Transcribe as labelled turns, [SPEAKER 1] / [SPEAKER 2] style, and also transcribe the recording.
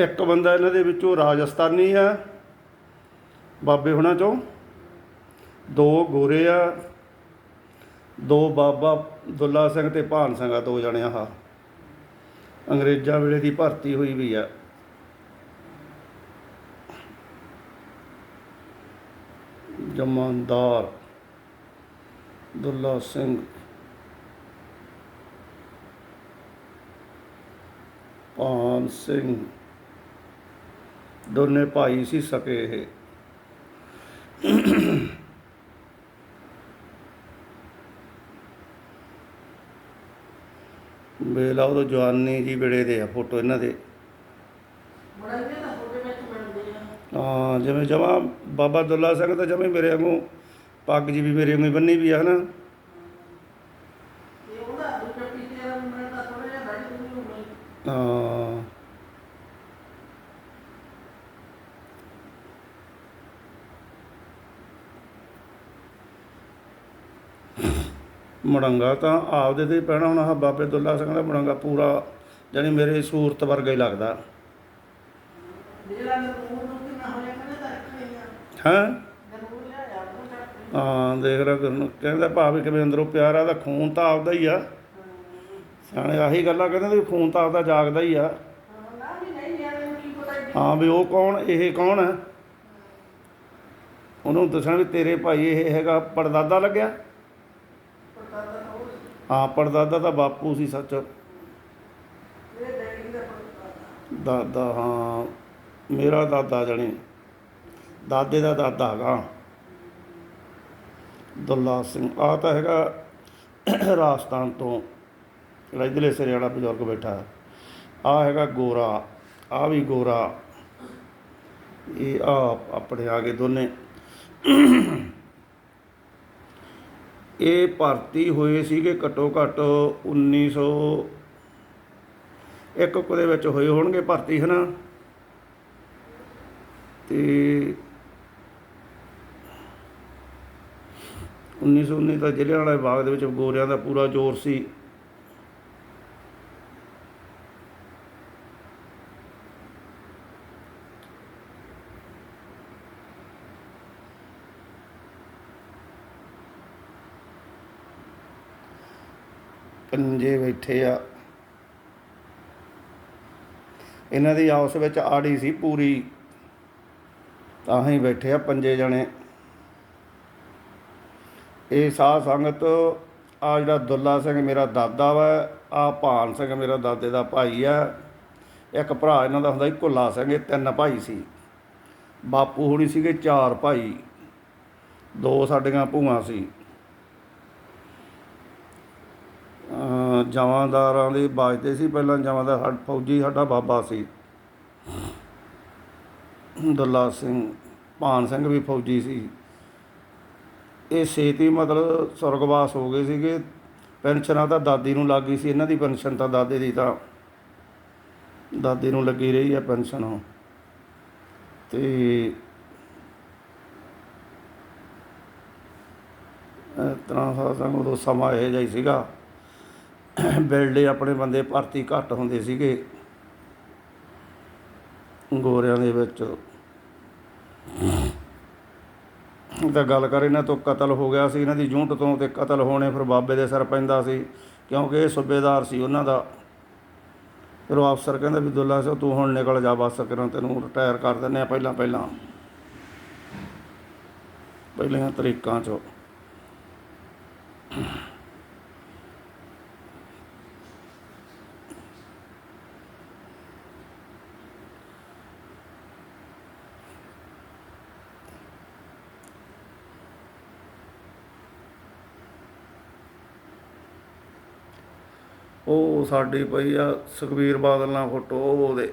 [SPEAKER 1] ਇੱਕ ਬੰਦਾ ਇਹਨਾਂ ਦੇ ਵਿੱਚੋਂ ਰਾਜਸਥਾਨੀ ਆ, ਬਾਬੇ ਹੁਣਾਂ ਚੋਂ। ਦੋ ਗੋਰੇ ਆ, ਦੋ ਬਾਬਾ ਦੁੱਲਾ ਸਿੰਘ ਤੇ ਭਾਨ ਸਿੰਘ ਆ, ਦੋ ਜਣੇ ਆ ਅੰਗਰੇਜ਼ਾਂ ਵੇਲੇ ਦੀ ਭਰਤੀ ਹੋਈ ਵੀ ਆ। ਜਮਾਨਦਾਰ ਦੁੱਲਾ ਸਿੰਘ। ਭਾਨ ਸਿੰਘ। ਦੋਨੇ ਭਾਈ ਸੀ ਸਕੇ ਇਹ। ਵੇਲਾ ਉਹ ਜਵਾਨੀ ਜੀ ਵੇਲੇ ਦੇ ਆ ਫੋਟੋ ਇਹਨਾਂ ਦੇ।
[SPEAKER 2] ਬੜਾ
[SPEAKER 1] ਹਾਂ ਜਿਵੇਂ ਜਮਾ ਬਾਬਾ ਦੁੱਲਾ ਸਿੰਘ ਤਾਂ ਜਮੇ ਮੇਰੇ ਵਾਂਗੂ ਪੱਗ ਜੀ ਵੀ ਮੇਰੇ ਵਾਂਗੂ ਬੰਨੀ ਵੀ ਆ ਹਨਾ।
[SPEAKER 2] ਬੜੀ ਹੋ।
[SPEAKER 1] ਮੜੰਗਾ ਤਾਂ ਆਪਦੇ ਤੇ ਹੀ ਪੈਣਾ, ਹੁਣ ਆਹ ਬਾਬੇ ਦੁੱਲਾ ਸਿੰਘ ਦਾ ਮੜੰਗਾ ਪੂਰਾ ਜਾਣੀ ਮੇਰੇ ਸੂਰਤ ਵਰਗਾ ਹੀ ਲੱਗਦਾ।
[SPEAKER 2] ਜਿਹੜਾ
[SPEAKER 1] ਹੈਂ? ਹਾਂ, ਦੇਖ ਰਿਹਾ ਕਿਰਨ ਕਹਿੰਦਾ ਭਾਵੇਂ ਕਿਵੇਂ ਅੰਦਰੋਂ ਪਿਆਰ ਆ ਦਾ ਖੂਨ ਤਾਂ ਆਪਦਾ ਹੀ ਆ। ਸਿਆਣੇ ਆਹੀ ਗੱਲਾਂ ਕਹਿੰਦੇ ਵੀ ਖੂਨ ਤਾਂ ਆਪਦਾ ਜਾਗਦਾ ਹੀ ਆ।
[SPEAKER 2] ਹਾਂ ਵੀ
[SPEAKER 1] ਉਹ ਕੌਣ, ਇਹ ਕੌਣ ਹੈ? ਉਹਨੂੰ ਦੱਸਣਾ ਵੀ ਤੇਰੇ ਭਾਈ ਇਹ ਹੈਗਾ ਪੜਦਾਦਾ ਲੱਗਿਆ। ਹਾਂ ਪੜਦਾਦਾ ਤਾਂ ਬਾਪੂ ਸੀ ਸੱਚ। ਦਾਦਾ, ਹਾਂ, ਮੇਰਾ ਦਾਦਾ ਜਣੇ, ਦਾਦੇ ਦਾ ਦਾਦਾ ਹੈਗਾ। ਦੁੱਲਾ ਸਿੰਘ ਆ ਤਾਂ ਹੈਗਾ ਰਾਜਸਥਾਨ ਤੋਂ ਜਿਹੜਾ ਇਧਰਲੇ ਸਿਰੇ ਵਾਲਾ ਬਜ਼ੁਰਗ ਬੈਠਾ। ਆ ਹੈਗਾ ਗੋਰਾ ਆ ਵੀ ਗੋਰਾ। ਇਹ ਆ ਆਪਣੇ ਆ ਗਏ ਦੋਨੇ। ਇਹ ਭਰਤੀ ਹੋਏ ਸੀਗੇ ਘੱਟੋ ਘੱਟ 1900 ਇੱਕ ਕੁ ਦੇ ਵਿੱਚ ਹੋਏ ਹੋਣਗੇ ਭਰਤੀ, ਹਨਾ? ਤੇ 1919 ਦਾ ਜ਼ਿਲ੍ਹਿਆਂ ਵਾਲੇ ਬਾਗ ਦੇ ਵਿੱਚ ਗੋਰਿਆਂ ਦਾ ਪੂਰਾ ਜ਼ੋਰ ਸੀ। ਪੰਜੇ ਬੈਠੇ ਆ। ਇਹਨਾਂ ਦੀ ਆਪਸ ਵਿੱਚ ਆੜੀ ਸੀ ਪੂਰੀ। ਤਾਂ ਹੀ ਬੈਠੇ ਆ ਪੰਜੇ ਜਣੇ। ਇਹ ਸਾਧ ਸੰਗਤ ਆ ਜਿਹੜਾ ਦੁੱਲਾ ਸਿੰਘ ਮੇਰਾ ਦਾਦਾ ਵਾ ਆ ਭਾਨ ਸਿੰਘ ਮੇਰਾ ਦਾਦੇ ਦਾ ਭਾਈ ਆ। ਇੱਕ ਭਰਾ ਇਹਨਾਂ ਦਾ ਹੁੰਦਾ ਸੀ ਭੁੱਲਾ ਸਿੰਘ, ਇਹ ਤਿੰਨ ਭਾਈ ਸੀ। ਬਾਪੂ ਹੋਣੀ ਸੀਗੇ ਚਾਰ ਭਾਈ। ਦੋ ਸਾਡੀਆਂ ਭੂਆਂ ਸੀ। ਅਹ ਦੇ ਬਾਜਦੇ ਸੀ, ਪਹਿਲਾਂ ਜਵਾਂਦਾਰ ਸਾਡ ਫੌਜੀ, ਸਾਡਾ ਬਾਬਾ ਸੀ। ਦੁੱਲਾ ਸਿੰਘ, ਭਾਨ ਸਿੰਘ ਵੀ ਫੌਜੀ ਸੀ। ਇਹ ਛੇਤੀ ਮਤਲਬ ਸੁਰਗਵਾਸ ਹੋ ਗਏ ਸੀਗੇ। ਪੈਨਸ਼ਨਾਂ ਤਾਂ ਦਾਦੀ ਨੂੰ ਲੱਗ ਗਈ ਸੀ, ਇਹਨਾਂ ਦੀ ਪੈਨਸ਼ਨ ਤਾਂ ਦਾਦੇ ਦੀ ਤਾਂ। ਦਾਦੇ ਨੂੰ ਲੱਗੀ ਰਹੀ ਹੈ ਪੈਨਸ਼ਨ ਤੇ ਇਸ ਤਰ੍ਹਾਂ ਉਦੋਂ ਸਮਾਂ ਇਹ ਜਿਹਾ ਹੀ ਸੀਗਾ। ਬਿਲਡੇ ਆਪਣੇ ਬੰਦੇ ਭਰਤੀ ਘੱਟ ਹੁੰਦੇ ਸੀਗੇ। ਗੋਰਿਆਂ ਦੇ ਵਿੱਚ। ਤਾਂ ਗੱਲ ਕਰ, ਇਹਨਾਂ ਤੋਂ ਕਤਲ ਹੋ ਗਿਆ ਸੀ, ਇਹਨਾਂ ਦੀ ਜੂੰਟ ਤੋਂ ਤੇ ਕਤਲ ਹੋਣੇ ਫਿਰ ਬਾਬੇ ਦੇ ਸਿਰ ਪੈਂਦਾ ਸੀ, ਕਿਉਂਕਿ ਇਹ ਸੂਬੇਦਾਰ ਸੀ ਉਹਨਾਂ ਦਾ। ਫਿਰ ਉਹ ਅਫਸਰ ਕਹਿੰਦਾ ਵੀ ਦੁੱਲਾ ਸਿੰਘ ਤੂੰ ਹੁਣ ਨਿਕਲ ਜਾ ਬਸ ਕਰਾਂ ਤੈਨੂੰ ਰਿਟਾਇਰ ਕਰ ਦਿੰਦੇ ਆ ਪਹਿਲਾਂ ਪਹਿਲਾਂ। ਪਹਿਲੀਆਂ ਤਰੀਕਾਂ 'ਚੋਂ। ਉਹ ਸਾਡੀ ਪਈ ਆ ਸੁਖਬੀਰ ਬਾਦਲ ਨਾਲ ਫੋਟੋ ਉਹ ਉਹਦੇ।